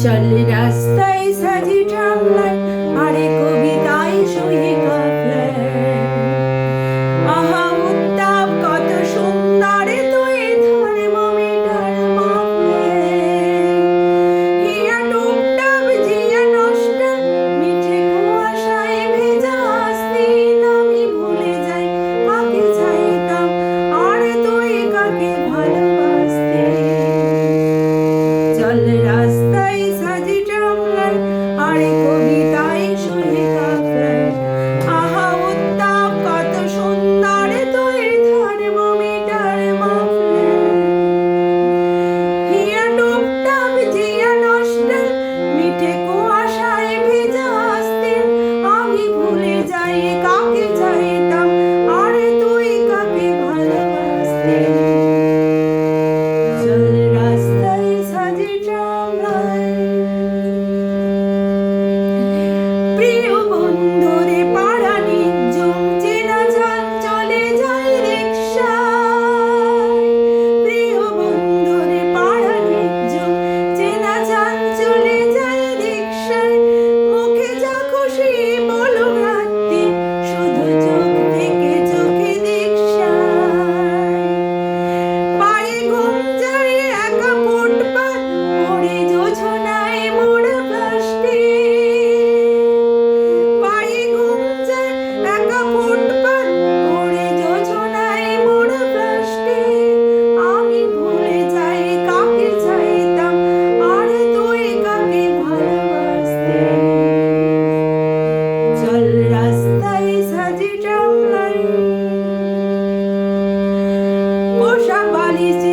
চল রাস্তায় সাজি টামলাই আরে কবিতায় সহি Puxa a